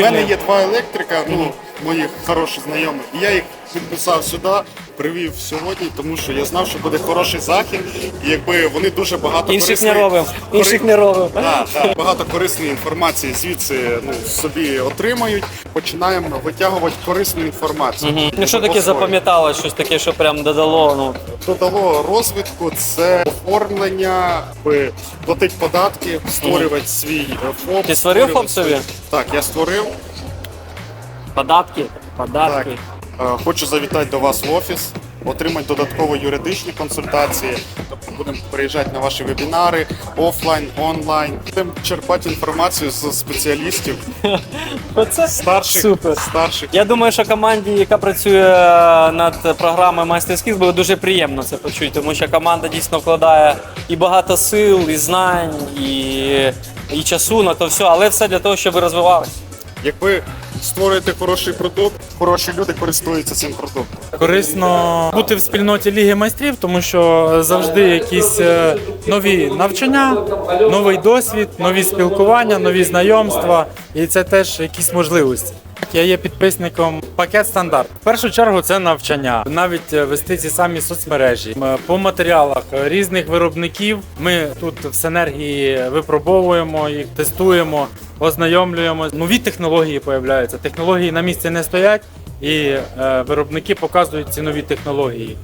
У мене є два електрика, ну моїх хороших знайомих. І я їх підписав сюди, привів сьогодні, тому що я знав, що буде хороший захід, і якби вони дуже багато Інших не корисної- робимо. Інших не робимо. Да, да. Багато корисної інформації звідси ну, собі отримають. Починаємо витягувати корисну інформацію. Ну що таке запам'ятало, щось таке, що прям додало. Ну Додало розвитку це оформлення, платити податки, створювати свій е, ФОП. Ти створив ФОП собі? Так, я створив. податки, податки. Е, Хочу завітати до вас в офіс, отримати додатково юридичні консультації. Тобто будемо приїжджати на ваші вебінари офлайн, онлайн. Будемо черпати інформацію з спеціалістів, Оце старших, Супер. старших. Я думаю, що команді, яка працює над програмою майстерських, буде дуже приємно це почути, тому що команда дійсно вкладає і багато сил, і знань, і, і часу на то все, але все для того, щоб ви розвивалися. Як ви створюєте хороший продукт, хороші люди користуються цим продуктом. Корисно бути в спільноті Ліги майстрів, тому що завжди якісь е, нові навчання, новий досвід, нові спілкування, нові знайомства, і це теж якісь можливості. Я є підписником пакет стандарт. В першу чергу це навчання, навіть е, вести ці самі соцмережі по матеріалах різних виробників. Ми тут в синергії випробовуємо їх, тестуємо, ознайомлюємо. Нові технології появляються. Технології на місці не стоять і е, виробники показують ці нові технології.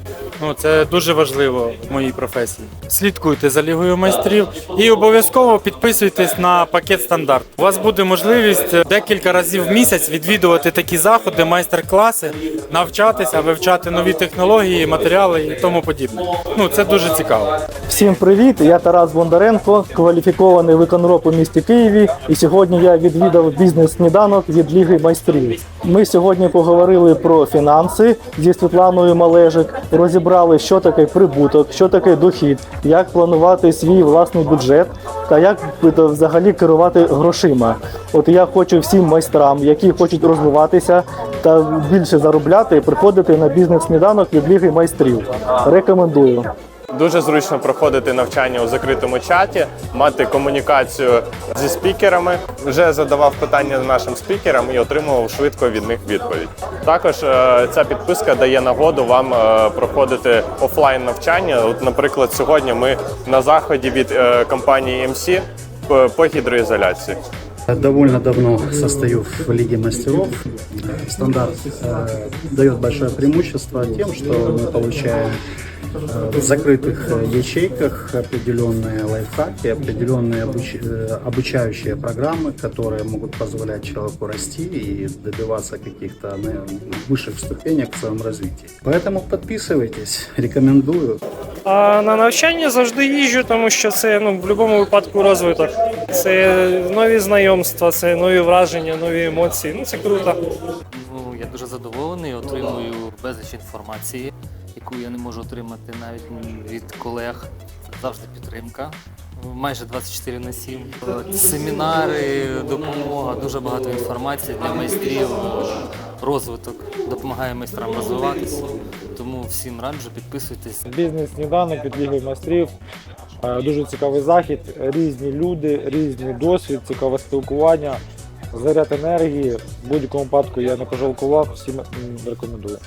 Ну це дуже важливо в моїй професії. Слідкуйте за лігою майстрів і обов'язково підписуйтесь на пакет стандарт. У вас буде можливість декілька разів в місяць відвідувати такі заходи, майстер-класи, навчатися, вивчати нові технології, матеріали і тому подібне. Ну це дуже цікаво. Всім привіт! Я Тарас Бондаренко, кваліфікований виконроб у місті Києві. І сьогодні я відвідав бізнес-сніданок від Ліги майстрів. Ми сьогодні поговорили про фінанси зі Світланою Малежик, розібрали, що таке прибуток, що таке дохід, як планувати свій власний бюджет та як е, взагалі керувати грошима. От я хочу всім майстрам, які хочуть розвиватися та більше заробляти, приходити на бізнес-сніданок від Ліги майстрів. Рекомендую. Дуже зручно проходити навчання у закритому чаті, мати комунікацію зі спікерами. Вже задавав питання нашим спікерам і отримував швидко від них відповідь. Також е, ця підписка дає нагоду вам е, проходити офлайн навчання. От, наприклад, сьогодні ми на заході від е, компанії MC по- по гідроізоляції. Довольно давно состою в Лиге мастеров. Стандарт э, дает большое преимущество тем, что мы получаем э, в закрытых э, ячейках определенные лайфхаки, определенные обуч- э, обучающие программы, которые могут позволять человеку расти и добиваться каких-то наверное, высших ступенек в своем развитии. Поэтому подписывайтесь, рекомендую. А на навчання завжди їжджу, тому що це ну, в будь-якому випадку розвиток. Це нові знайомства, це нові враження, нові емоції. Ну це круто. Ну, я дуже задоволений, отримую безліч інформації, яку я не можу отримати навіть від колег. Завжди підтримка. Майже 24 на 7. Семінари, допомога, дуже багато інформації для майстрів, розвиток допомагає майстрам розвиватися. Тому всім раджу, підписуйтесь. Бізнес-сніданок від Ліги майстрів. Е, Дуже цікавий захід, різні люди, різний досвід, цікаве спілкування, заряд енергії. В будь-якому випадку я не пожалкував, всім рекомендую.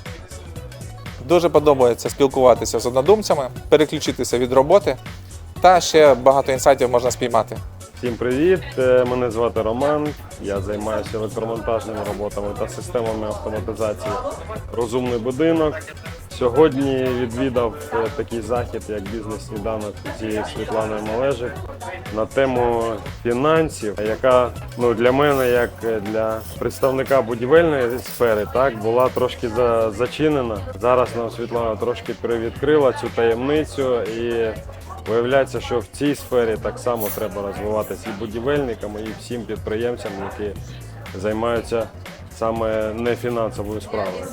Дуже подобається спілкуватися з однодумцями, переключитися від роботи, та ще багато інсайтів можна спіймати. Всім привіт! Е, Мене звати Роман. Я займаюся електромонтажними роботами та системами автоматизації. Розумний будинок. Сьогодні відвідав е, такий захід, як бізнес-сніданок зі Світланою Малежик на тему фінансів, яка ну для мене, як е, для представника будівельної сфери, так була трошки за- зачинена. Зараз нам Світлана трошки привідкрила цю таємницю і Виявляється, що в цій сфері так само треба розвиватися і будівельникам, і всім підприємцям, які займаються саме не фінансовою справою.